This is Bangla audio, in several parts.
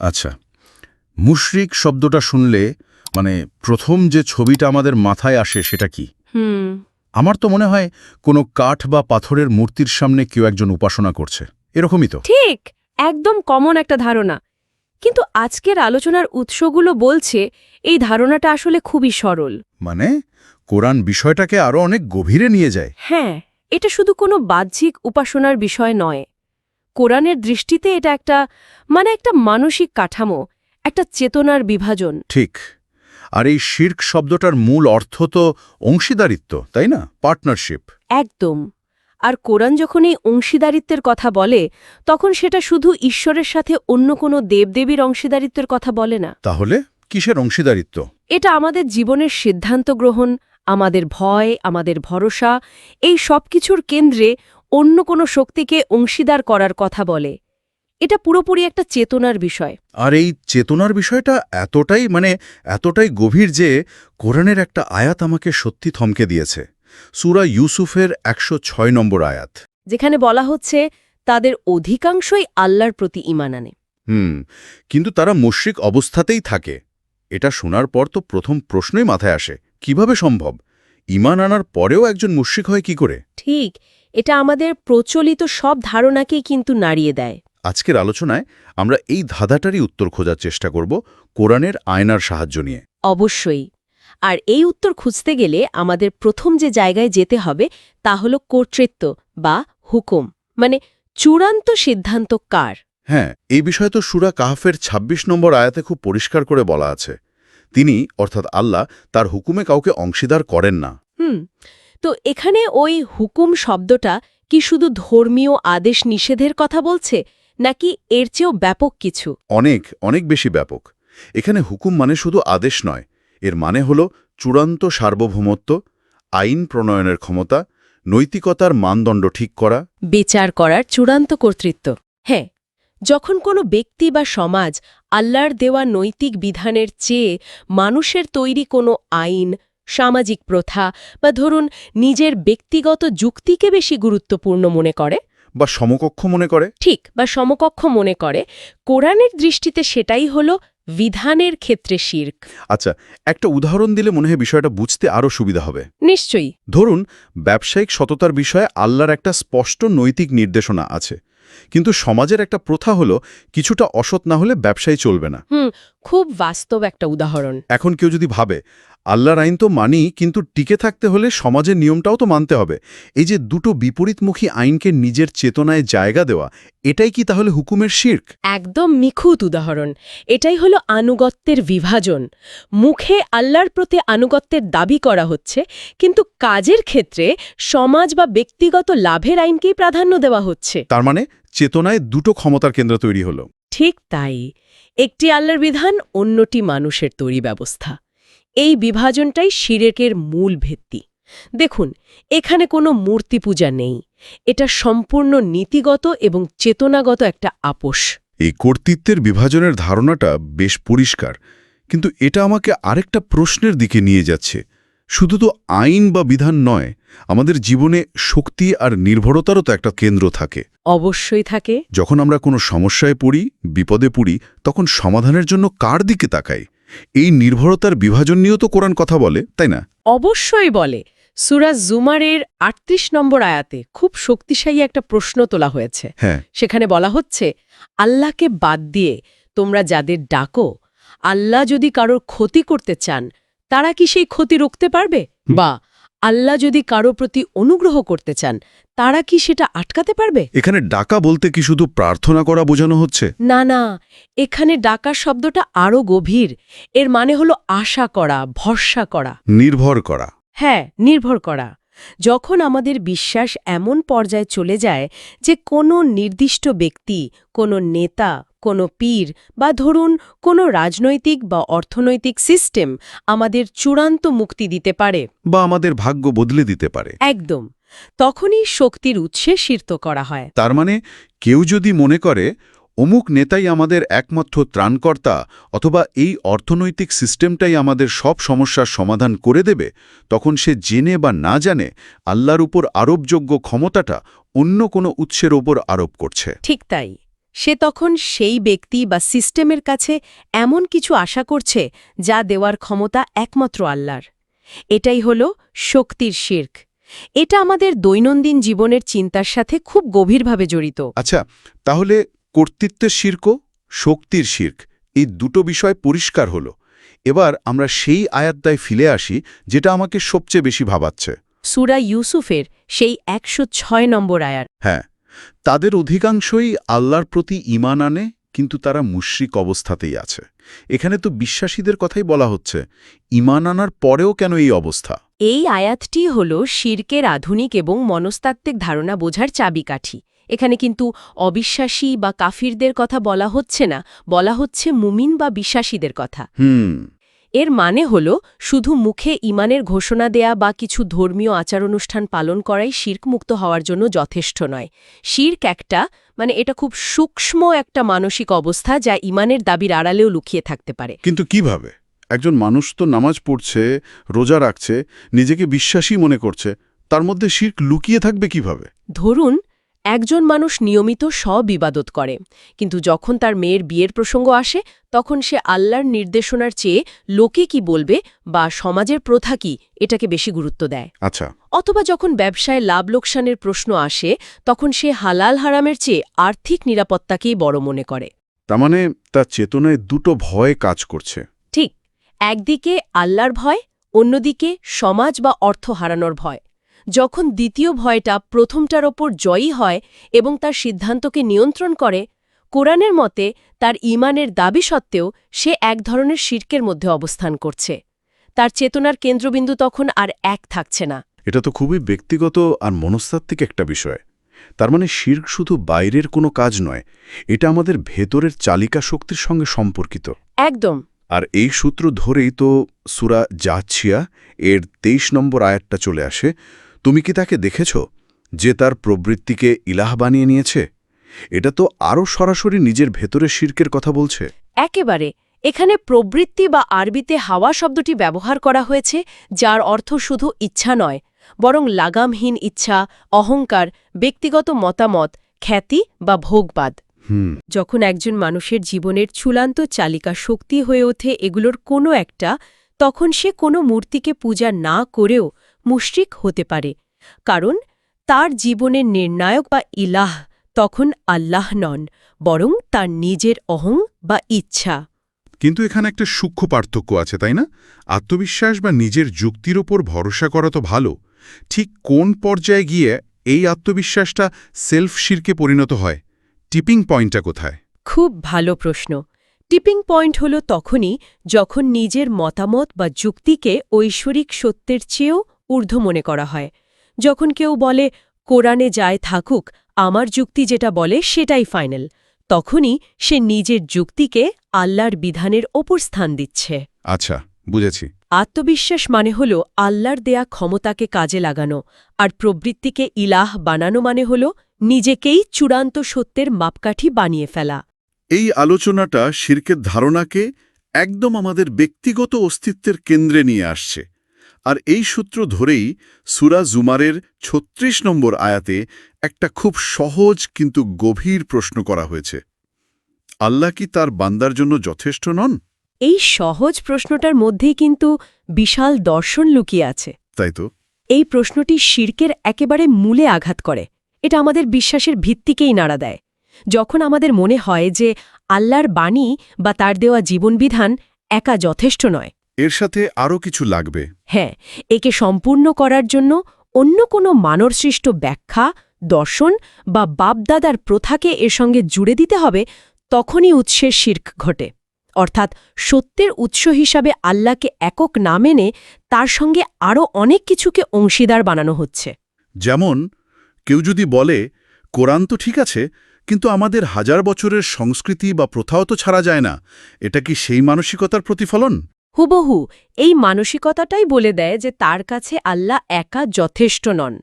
আচ্ছা মুশরিক শব্দটা শুনলে মানে প্রথম যে ছবিটা আমাদের মাথায় আসে সেটা কি? হুম। আমার তো মনে হয় কোনো কাঠ বা পাথরের মূর্তির সামনে কেউ একজন উপাসনা করছে। এরকমই তো। ঠিক একদম কমন একটা ধারণা। কিন্তু আজকের আলোচনার উৎসগুলো বলছে এই ধারণাটা আসলে খুবই সরল। মানে কোরআন বিষয়টাকে আরও অনেক গভীরে নিয়ে যায়। হ্যাঁ এটা শুধু কোনো বাহ্যিক উপাসনার বিষয় নয়। কোরআনের দৃষ্টিতে এটা একটা মানে একটা মানসিক কাঠামো একটা চেতনার বিভাজন। ঠিক। আর এই শির্ক শব্দটার মূল অর্থ তো অংশীদারিত্ব তাই না? পার্টনারশিপ। একদম। আর কোরআন যখন এই অংশীদারিত্বের কথা বলে তখন সেটা শুধু ঈশ্বরের সাথে অন্য কোনো দেবদেবীর অংশীদারিত্বের কথা বলে না। তাহলে কিসের অংশীদারিত্ব? এটা আমাদের জীবনের সিদ্ধান্ত গ্রহণ আমাদের ভয় আমাদের ভরসা এই সব কিছুর কেন্দ্রে অন্য কোনো শক্তিকে অংশীদার করার কথা বলে। এটা পুরোপুরি একটা চেতনার বিষয়। আর এই চেতনার বিষয়টা এতটাই মানে এতটাই গভীর যে কোরআনের একটা আয়াত আমাকে সত্যি থমকে দিয়েছে। সুরা ইউসুফের একশো ছয় নম্বর আয়াত। যেখানে বলা হচ্ছে তাদের অধিকাংশই আল্লাহর প্রতি ইমান আনে। হুম কিন্তু তারা মুশ্রিক অবস্থাতেই থাকে। এটা শোনার পর তো প্রথম প্রশ্নই মাথায় আসে কীভাবে সম্ভব? ইমান আনার পরেও একজন মুশ্রিক হয় কি করে? ঠিক এটা আমাদের প্রচলিত সব ধারণাকেই কিন্তু নাড়িয়ে দেয়। আজকের আলোচনায় আমরা এই ধাঁধাটারই উত্তর খোঁজার চেষ্টা করব কোরআনের আয়নার সাহায্য নিয়ে। অবশ্যই। আর এই উত্তর খুঁজতে গেলে আমাদের প্রথম যে জায়গায় যেতে হবে তা হল কর্তৃত্ব বা হুকুম। মানে চূড়ান্ত সিদ্ধান্ত কার? হ্যাঁ এই বিষয়ে তো সুরা কাহাফের ২৬ নম্বর আয়াতে খুব পরিষ্কার করে বলা আছে। তিনি অর্থাৎ আল্লাহ তার হুকুমে কাউকে অংশীদার করেন না। হুম তো এখানে ওই হুকুম শব্দটা কি শুধু ধর্মীয় আদেশ নিষেধের কথা বলছে নাকি এর চেয়েও ব্যাপক কিছু? অনেক অনেক বেশি ব্যাপক। এখানে হুকুম মানে শুধু আদেশ নয় এর মানে হল চূড়ান্ত সার্বভৌমত্ব আইন প্রণয়নের ক্ষমতা নৈতিকতার মানদণ্ড ঠিক করা। বিচার করার চূড়ান্ত কর্তৃত্ব। হ্যাঁ যখন কোনো ব্যক্তি বা সমাজ আল্লাহর দেওয়া নৈতিক বিধানের চেয়ে মানুষের তৈরি কোনো আইন সামাজিক প্রথা বা ধরুন নিজের ব্যক্তিগত যুক্তিকে বেশি গুরুত্বপূর্ণ মনে করে? বা সমকক্ষ মনে করে? ঠিক বা সমকক্ষ মনে করে। কোরআনের দৃষ্টিতে সেটাই হল বিধানের ক্ষেত্রে শির্ক। আচ্ছা একটা উদাহরণ দিলে মনে হয় বিষয়টা বুঝতে আরও সুবিধা হবে। নিশ্চয়ই। ধরুন ব্যবসায়িক সততার বিষয়ে আল্লাহর একটা স্পষ্ট নৈতিক নির্দেশনা আছে। কিন্তু সমাজের একটা প্রথা হলো কিছুটা অসৎ না হলে ব্যবসায়ী চলবে না। হুম খুব বাস্তব একটা উদাহরণ। এখন কেউ যদি ভাবে আল্লাহর আইন তো মানি কিন্তু টিকে থাকতে হলে সমাজের নিয়মটাও তো মানতে হবে। এই যে দুটো বিপরীতমুখী আইনকে নিজের চেতনায় জায়গা দেওয়া এটাই কি তাহলে হুকুমের শির্ক? একদম নিখুঁত উদাহরণ। এটাই হলো আনুগত্যের বিভাজন। মুখে আল্লাহর প্রতি আনুগত্যের দাবি করা হচ্ছে কিন্তু কাজের ক্ষেত্রে সমাজ বা ব্যক্তিগত লাভের আইনকেই প্রাধান্য দেওয়া হচ্ছে। তার মানে চেতনায় দুটো ক্ষমতার কেন্দ্র তৈরি হলো। ঠিক তাই। একটি আল্লাহর বিধান অন্যটি মানুষের তৈরি ব্যবস্থা। এই বিভাজনটাই শিরেকের মূল ভিত্তি। দেখুন এখানে কোনো মূর্তি পূজা নেই। এটা সম্পূর্ণ নীতিগত এবং চেতনাগত একটা আপোষ। এই কর্তৃত্বের বিভাজনের ধারণাটা বেশ পরিষ্কার কিন্তু এটা আমাকে আরেকটা প্রশ্নের দিকে নিয়ে যাচ্ছে। শুধু তো আইন বা বিধান নয় আমাদের জীবনে শক্তি আর নির্ভরতারও তো একটা কেন্দ্র থাকে। অবশ্যই থাকে। যখন আমরা কোনো সমস্যায় পড়ি বিপদে পড়ি তখন সমাধানের জন্য কার দিকে তাকাই? এই নির্ভরতার বিভাজন নিয়েও তো কোরআন কথা বলে তাই না? অবশ্যই বলে। সুরাজ জুমারের আটত্রিশ নম্বর আয়াতে খুব শক্তিশালী একটা প্রশ্ন তোলা হয়েছে। হ্যাঁ। সেখানে বলা হচ্ছে আল্লাহকে বাদ দিয়ে তোমরা যাদের ডাকো আল্লাহ যদি কারোর ক্ষতি করতে চান তারা কি সেই ক্ষতি রুখতে পারবে? বা আল্লাহ যদি কারও প্রতি অনুগ্রহ করতে চান তারা কি সেটা আটকাতে পারবে? এখানে ডাকা বলতে কি শুধু প্রার্থনা করা বোঝানো হচ্ছে? না না এখানে ডাকার শব্দটা আরও গভীর। এর মানে হলো আশা করা ভরসা করা। নির্ভর করা। হ্যাঁ নির্ভর করা। যখন আমাদের বিশ্বাস এমন পর্যায়ে চলে যায় যে কোনো নির্দিষ্ট ব্যক্তি কোনো নেতা কোনো পীর বা ধরুন কোনো রাজনৈতিক বা অর্থনৈতিক সিস্টেম আমাদের চূড়ান্ত মুক্তি দিতে পারে। বা আমাদের ভাগ্য বদলে দিতে পারে। একদম। তখনই শক্তির উৎসে সির্ত করা হয়। তার মানে কেউ যদি মনে করে অমুক নেতাই আমাদের একমাত্র ত্রাণকর্তা অথবা এই অর্থনৈতিক সিস্টেমটাই আমাদের সব সমস্যার সমাধান করে দেবে তখন সে জেনে বা না জানে আল্লাহর উপর আরোপযোগ্য ক্ষমতাটা অন্য কোনো উৎসের ওপর আরোপ করছে। ঠিক তাই। সে তখন সেই ব্যক্তি বা সিস্টেমের কাছে এমন কিছু আশা করছে যা দেওয়ার ক্ষমতা একমাত্র আল্লাহর। এটাই হল শক্তির শির্ক। এটা আমাদের দৈনন্দিন জীবনের চিন্তার সাথে খুব গভীরভাবে জড়িত। আচ্ছা তাহলে কর্তৃত্বের শির্ক শক্তির শির্ক এই দুটো বিষয় পরিষ্কার হলো। এবার আমরা সেই আয়াতদায় ফিরে আসি যেটা আমাকে সবচেয়ে বেশি ভাবাচ্ছে। সুরা ইউসুফের সেই একশো ছয় নম্বর আয়ার হ্যাঁ। তাদের অধিকাংশই আল্লাহর প্রতি ইমান আনে কিন্তু তারা মুশ্রিক অবস্থাতেই আছে। এখানে তো বিশ্বাসীদের কথাই বলা হচ্ছে ইমান আনার পরেও কেন এই অবস্থা? এই আয়াতটি হল শির্কের আধুনিক এবং মনস্তাত্ত্বিক ধারণা বোঝার চাবিকাঠি। এখানে কিন্তু অবিশ্বাসী বা কাফিরদের কথা বলা হচ্ছে না বলা হচ্ছে মুমিন বা বিশ্বাসীদের কথা। হুম। এর মানে হল শুধু মুখে ইমানের ঘোষণা দেয়া বা কিছু ধর্মীয় আচার-অনুষ্ঠান পালন করাই শির্কমুক্ত হওয়ার জন্য যথেষ্ট নয়। শির্ক একটা মানে এটা খুব সূক্ষ্ম একটা মানসিক অবস্থা যা ইমানের দাবির আড়ালেও লুকিয়ে থাকতে পারে। কিন্তু কীভাবে? একজন মানুষ তো নামাজ পড়ছে রোজা রাখছে নিজেকে বিশ্বাসী মনে করছে তার মধ্যে শির্ক লুকিয়ে থাকবে কীভাবে? ধরুন একজন মানুষ নিয়মিত স্ববিবাদত করে। কিন্তু যখন তার মেয়ের বিয়ের প্রসঙ্গ আসে তখন সে আল্লাহর নির্দেশনার চেয়ে লোকে কি বলবে বা সমাজের প্রথা কি এটাকে বেশি গুরুত্ব দেয়। আচ্ছা। অথবা যখন ব্যবসায় লাভ লোকসানের প্রশ্ন আসে তখন সে হালাল হারামের চেয়ে আর্থিক নিরাপত্তাকেই বড় মনে করে। তার মানে তার চেতনায় দুটো ভয় কাজ করছে। ঠিক একদিকে আল্লাহর ভয় অন্যদিকে সমাজ বা অর্থ হারানোর ভয়। যখন দ্বিতীয় ভয়টা প্রথমটার ওপর জয়ী হয় এবং তার সিদ্ধান্তকে নিয়ন্ত্রণ করে কোরআনের মতে তার ইমানের দাবি সত্ত্বেও সে এক ধরনের শির্কের মধ্যে অবস্থান করছে। তার চেতনার কেন্দ্রবিন্দু তখন আর এক থাকছে না। এটা তো খুবই ব্যক্তিগত আর মনস্তাত্ত্বিক একটা বিষয়। তার মানে শির্ক শুধু বাইরের কোনো কাজ নয় এটা আমাদের ভেতরের চালিকা শক্তির সঙ্গে সম্পর্কিত। একদম। আর এই সূত্র ধরেই তো সুরা যাচ্ছিয়া এর তেইশ নম্বর আয়াতটা চলে আসে তুমি কি তাকে দেখেছ যে তার প্রবৃত্তিকে ইলাহ বানিয়ে নিয়েছে? এটা তো আরও সরাসরি নিজের ভেতরের শির্কের কথা বলছে। একেবারে। এখানে প্রবৃত্তি বা আরবিতে হাওয়া শব্দটি ব্যবহার করা হয়েছে যার অর্থ শুধু ইচ্ছা নয় বরং লাগামহীন ইচ্ছা অহংকার ব্যক্তিগত মতামত খ্যাতি বা ভোগবাদ। হুম। যখন একজন মানুষের জীবনের চূড়ান্ত চালিকা শক্তি হয়ে ওঠে এগুলোর কোনো একটা তখন সে কোনো মূর্তিকে পূজা না করেও মুশরিক হতে পারে কারণ তার জীবনের নির্ণায়ক বা ইলাহ তখন আল্লাহ নন বরং তার নিজের অহং বা ইচ্ছা। কিন্তু এখানে একটা সূক্ষ্ম পার্থক্য আছে তাই না? আত্মবিশ্বাস বা নিজের যুক্তির ওপর ভরসা করা তো ভালো। ঠিক কোন পর্যায়ে গিয়ে এই আত্মবিশ্বাসটা সেলফ শিরকে পরিণত হয়? টিপিং পয়েন্টটা কোথায়? খুব ভালো প্রশ্ন। টিপিং পয়েন্ট হল তখনই যখন নিজের মতামত বা যুক্তিকে ঐশ্বরিক সত্যের চেয়েও ঊর্ধ্ব মনে করা হয়। যখন কেউ বলে কোরআনে যায় থাকুক আমার যুক্তি যেটা বলে সেটাই ফাইনাল। তখনই সে নিজের যুক্তিকে আল্লাহর বিধানের ওপর স্থান দিচ্ছে। আচ্ছা বুঝেছি। আত্মবিশ্বাস মানে হল আল্লাহর দেয়া ক্ষমতাকে কাজে লাগানো আর প্রবৃত্তিকে ইলাহ বানানো মানে হল নিজেকেই চূড়ান্ত সত্যের মাপকাঠি বানিয়ে ফেলা। এই আলোচনাটা শির্কের ধারণাকে একদম আমাদের ব্যক্তিগত অস্তিত্বের কেন্দ্রে নিয়ে আসছে। আর এই সূত্র ধরেই সুরা জুমারের ৩৬ নম্বর আয়াতে একটা খুব সহজ কিন্তু গভীর প্রশ্ন করা হয়েছে। আল্লাহ কি তার বান্দার জন্য যথেষ্ট নন? এই সহজ প্রশ্নটার মধ্যেই কিন্তু বিশাল দর্শন লুকিয়ে আছে। তাই তো। এই প্রশ্নটি শির্কের একেবারে মূলে আঘাত করে। এটা আমাদের বিশ্বাসের ভিত্তিকেই নাড়া দেয়। যখন আমাদের মনে হয় যে আল্লাহর বাণী বা তার দেওয়া জীবনবিধান একা যথেষ্ট নয় এর সাথে আরও কিছু লাগবে। হ্যাঁ একে সম্পূর্ণ করার জন্য অন্য কোনো মানবসৃষ্ট ব্যাখ্যা দর্শন বা বাপদাদার প্রথাকে এর সঙ্গে জুড়ে দিতে হবে তখনই উৎসের শির্ক ঘটে। অর্থাৎ সত্যের উৎস হিসাবে আল্লাহকে একক না মেনে তার সঙ্গে আরও অনেক কিছুকে অংশীদার বানানো হচ্ছে। যেমন কেউ যদি বলে কোরআন তো ঠিক আছে কিন্তু আমাদের হাজার বছরের সংস্কৃতি বা প্রথাও তো ছাড়া যায় না এটা কি সেই মানসিকতার প্রতিফলন? হুবহু, এই মানসিকতাটাই বলে দেয় যে তার কাছে আল্লাহ একা যথেষ্ট নন।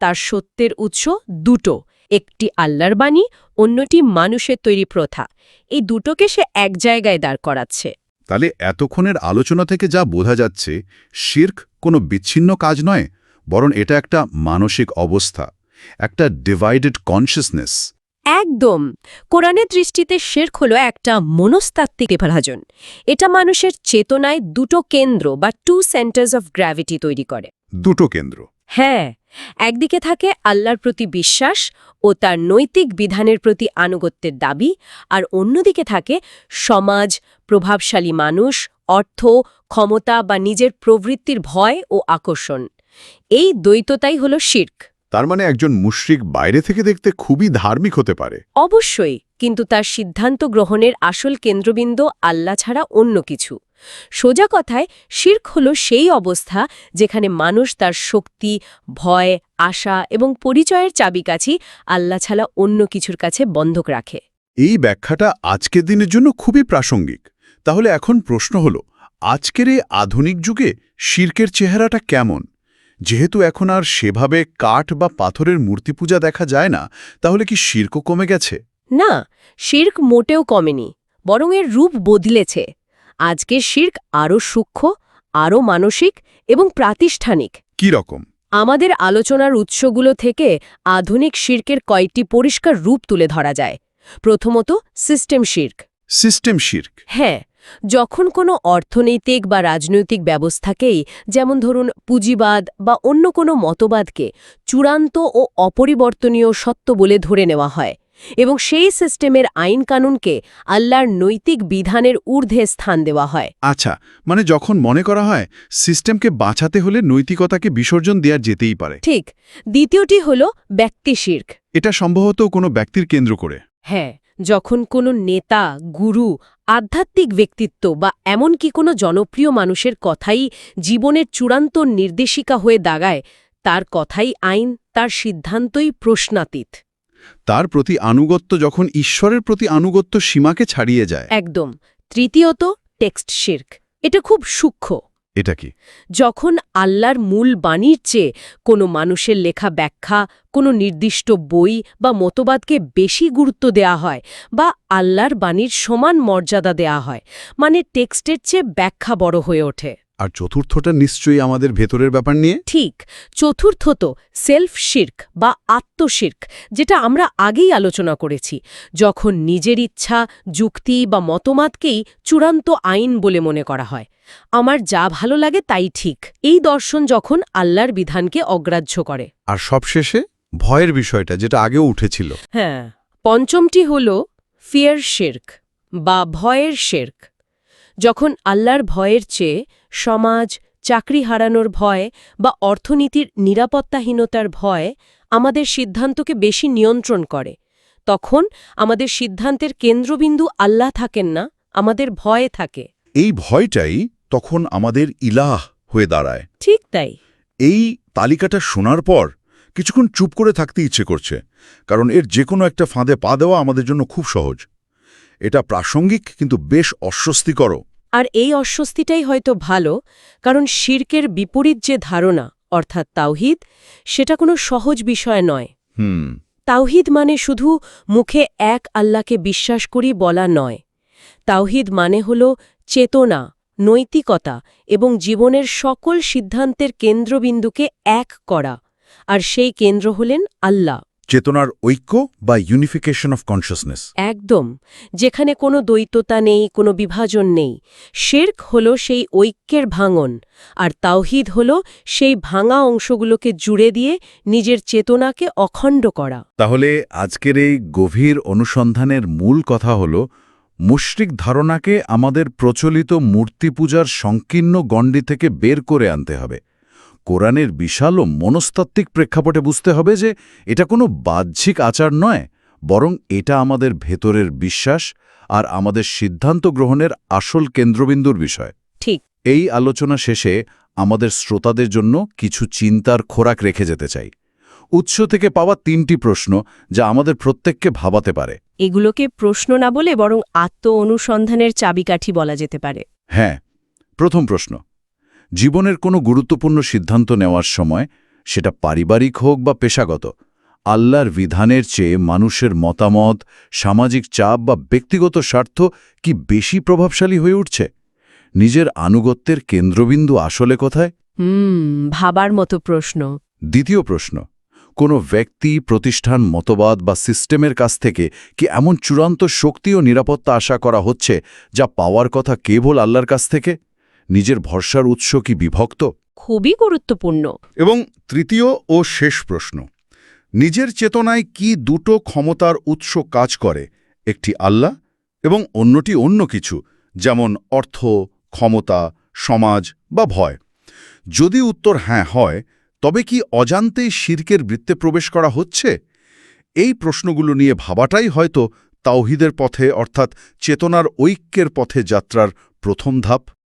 তার সত্যের উৎস দুটো, একটি আল্লাহর বাণী, অন্যটি মানুষের তৈরি প্রথা। এই দুটোকে সে এক জায়গায় দাঁড় করাচ্ছে। তাহলে এতক্ষণের আলোচনা থেকে যা বোঝা যাচ্ছে, শির্ক কোনো বিচ্ছিন্ন কাজ নয়, বরং এটা একটা মানসিক অবস্থা, একটা ডিভাইডেড কনসিয়াসনেস একদম। কোরআনের দৃষ্টিতে শেরক হলো একটা মনস্তাত্ত্বিক বিভাজন। এটা মানুষের চেতনায় দুটো কেন্দ্র বা টু সেন্টার্স অফ গ্র্যাভিটি তৈরি করে। দুটো কেন্দ্র। হ্যাঁ একদিকে থাকে আল্লাহর প্রতি বিশ্বাস ও তার নৈতিক বিধানের প্রতি আনুগত্যের দাবি আর অন্যদিকে থাকে সমাজ প্রভাবশালী মানুষ অর্থ ক্ষমতা বা নিজের প্রবৃত্তির ভয় ও আকর্ষণ। এই দ্বৈততাই হল শির্ক তার মানে একজন মুশরিক বাইরে থেকে দেখতে খুবই ধার্মিক হতে পারে। অবশ্যই কিন্তু তার সিদ্ধান্ত গ্রহণের আসল কেন্দ্রবিন্দু আল্লাহ ছাড়া অন্য কিছু। সোজা কথায় শির্ক হল সেই অবস্থা যেখানে মানুষ তার শক্তি ভয় আশা এবং পরিচয়ের চাবিকাছি আল্লাহ ছাড়া অন্য কিছুর কাছে বন্ধক রাখে। এই ব্যাখ্যাটা আজকের দিনের জন্য খুবই প্রাসঙ্গিক। তাহলে এখন প্রশ্ন হল আজকের এই আধুনিক যুগে শির্কের চেহারাটা কেমন? যেহেতু এখন আর সেভাবে কাঠ বা পাথরের মূর্তি পূজা দেখা যায় না তাহলে কি শির্ক কমে গেছে? না শির্ক মোটেও কমেনি বরং এর রূপ বদলেছে। আজকে শির্ক আরও সূক্ষ্ম আরও মানসিক এবং প্রাতিষ্ঠানিক। কি রকম? আমাদের আলোচনার উৎসগুলো থেকে আধুনিক শির্কের কয়েকটি পরিষ্কার রূপ তুলে ধরা যায়। প্রথমত সিস্টেম শির্ক। সিস্টেম শির্ক। হ্যাঁ যখন কোনো অর্থনৈতিক বা রাজনৈতিক ব্যবস্থাকেই যেমন ধরুন পুঁজিবাদ বা অন্য কোনো মতবাদকে চূড়ান্ত ও অপরিবর্তনীয় সত্য বলে ধরে নেওয়া হয় এবং সেই সিস্টেমের আইন কানুনকে আল্লাহর নৈতিক বিধানের ঊর্ধ্বে স্থান দেওয়া হয়। আচ্ছা মানে যখন মনে করা হয় সিস্টেমকে বাঁচাতে হলে নৈতিকতাকে বিসর্জন দেওয়া যেতেই পারে। ঠিক দ্বিতীয়টি হল ব্যক্তি শির্ক। এটা সম্ভবত কোনো ব্যক্তির কেন্দ্র করে। হ্যাঁ যখন কোনো নেতা গুরু আধ্যাত্মিক ব্যক্তিত্ব বা এমনকি কোনো জনপ্রিয় মানুষের কথাই জীবনের চূড়ান্ত নির্দেশিকা হয়ে দাগায় তার কথাই আইন তার সিদ্ধান্তই প্রশ্নাতীত। তার প্রতি আনুগত্য যখন ঈশ্বরের প্রতি আনুগত্য সীমাকে ছাড়িয়ে যায়। একদম। তৃতীয়ত টেক্সট শির্ক। এটা খুব সূক্ষ্ম। এটা কি? যখন আল্লাহর মূল বাণীর চেয়ে কোনো মানুষের লেখা ব্যাখ্যা, কোনো নির্দিষ্ট বই বা মতবাদকে বেশি গুরুত্ব দেয়া হয় বা আল্লাহর বাণীর সমান মর্যাদা দেয়া হয় মানে টেক্সটের চেয়ে ব্যাখ্যা বড় হয়ে ওঠে। আর চতুর্থটা নিশ্চয়ই আমাদের ভেতরের ব্যাপার নিয়ে? ঠিক। চতুর্থত সেলফ শির্ক বা আত্মশির্ক যেটা আমরা আগেই আলোচনা করেছি যখন নিজের ইচ্ছা যুক্তি বা মতবাদকেই চূড়ান্ত আইন বলে মনে করা হয়। আমার যা ভালো লাগে তাই ঠিক। এই দর্শন যখন আল্লাহর বিধানকে অগ্রাহ্য করে। আর সবশেষে ভয়ের বিষয়টা যেটা আগেও উঠেছিল। হ্যাঁ পঞ্চমটি হল ফিয়ার শির্ক বা ভয়ের শির্ক। যখন আল্লাহর ভয়ের চেয়ে সমাজ চাকরি হারানোর ভয় বা অর্থনীতির নিরাপত্তাহীনতার ভয় আমাদের সিদ্ধান্তকে বেশি নিয়ন্ত্রণ করে। তখন আমাদের সিদ্ধান্তের কেন্দ্রবিন্দু আল্লাহ থাকেন না আমাদের ভয়ে থাকে। এই ভয়টাই তখন আমাদের ইলাহ হয়ে দাঁড়ায়। ঠিক তাই। এই তালিকাটা শোনার পর কিছুক্ষণ চুপ করে থাকতে ইচ্ছে করছে কারণ এর যে কোনো একটা ফাঁদে পা দেওয়া আমাদের জন্য খুব সহজ। এটা প্রাসঙ্গিক কিন্তু বেশ অস্বস্তিকরও। আর এই অস্বস্তিটাই হয়তো ভালো কারণ শির্কের বিপরীত যে ধারণা অর্থাৎ তাওহিদ সেটা কোনো সহজ বিষয় নয়। হুম। তাওহিদ মানে শুধু মুখে এক আল্লাহকে বিশ্বাস করি বলা নয়। তাওহিদ মানে হল চেতনা নৈতিকতা এবং জীবনের সকল সিদ্ধান্তের কেন্দ্রবিন্দুকে এক করা আর সেই কেন্দ্র হলেন আল্লাহ। চেতনার ঐক্য বা ইউনিফিকেশন অফ কনসিয়াসনেস একদম। যেখানে কোনো দ্বৈততা নেই কোনো বিভাজন নেই। শেরক হল সেই ঐক্যের ভাঙন আর তাওহিদ হল সেই ভাঙা অংশগুলোকে জুড়ে দিয়ে নিজের চেতনাকে অখণ্ড করা। তাহলে আজকের এই গভীর অনুসন্ধানের মূল কথা হল মুশরিক ধারণাকে আমাদের প্রচলিত মূর্তি পূজার সংকীর্ণ গণ্ডি থেকে বের করে আনতে হবে। কোরআনের বিশাল ও মনস্তাত্ত্বিক প্রেক্ষাপটে বুঝতে হবে যে এটা কোনো বাহ্যিক আচার নয় বরং এটা আমাদের ভেতরের বিশ্বাস আর আমাদের সিদ্ধান্ত গ্রহণের আসল কেন্দ্রবিন্দুর বিষয়। ঠিক। এই আলোচনা শেষে আমাদের শ্রোতাদের জন্য কিছু চিন্তার খোরাক রেখে যেতে চাই। উৎস থেকে পাওয়া তিনটি প্রশ্ন যা আমাদের প্রত্যেককে ভাবাতে পারে। এগুলোকে প্রশ্ন না বলে বরং আত্ম অনুসন্ধানের চাবিকাঠি বলা যেতে পারে। হ্যাঁ প্রথম প্রশ্ন। জীবনের কোনো গুরুত্বপূর্ণ সিদ্ধান্ত নেওয়ার সময় সেটা পারিবারিক হোক বা পেশাগত আল্লাহর বিধানের চেয়ে মানুষের মতামত সামাজিক চাপ বা ব্যক্তিগত স্বার্থ কি বেশি প্রভাবশালী হয়ে উঠছে? নিজের আনুগত্যের কেন্দ্রবিন্দু আসলে কোথায়? হুম ভাবার মতো প্রশ্ন। দ্বিতীয় প্রশ্ন কোনো ব্যক্তি প্রতিষ্ঠান মতবাদ বা সিস্টেমের কাছ থেকে কি এমন চূড়ান্ত শক্তি ও নিরাপত্তা আশা করা হচ্ছে যা পাওয়ার কথা কেবল আল্লাহর কাছ থেকে? নিজের ভরসার উৎস কি বিভক্ত? খুবই গুরুত্বপূর্ণ। এবং তৃতীয় ও শেষ প্রশ্ন নিজের চেতনায় কি দুটো ক্ষমতার উৎস কাজ করে একটি আল্লাহ এবং অন্যটি অন্য কিছু যেমন অর্থ ক্ষমতা সমাজ বা ভয়? যদি উত্তর হ্যাঁ হয় তবে কি অজান্তেই শির্কের বৃত্তে প্রবেশ করা হচ্ছে? এই প্রশ্নগুলো নিয়ে ভাবাটাই হয়তো তাওহিদের পথে অর্থাৎ চেতনার ঐক্যের পথে যাত্রার প্রথম ধাপ।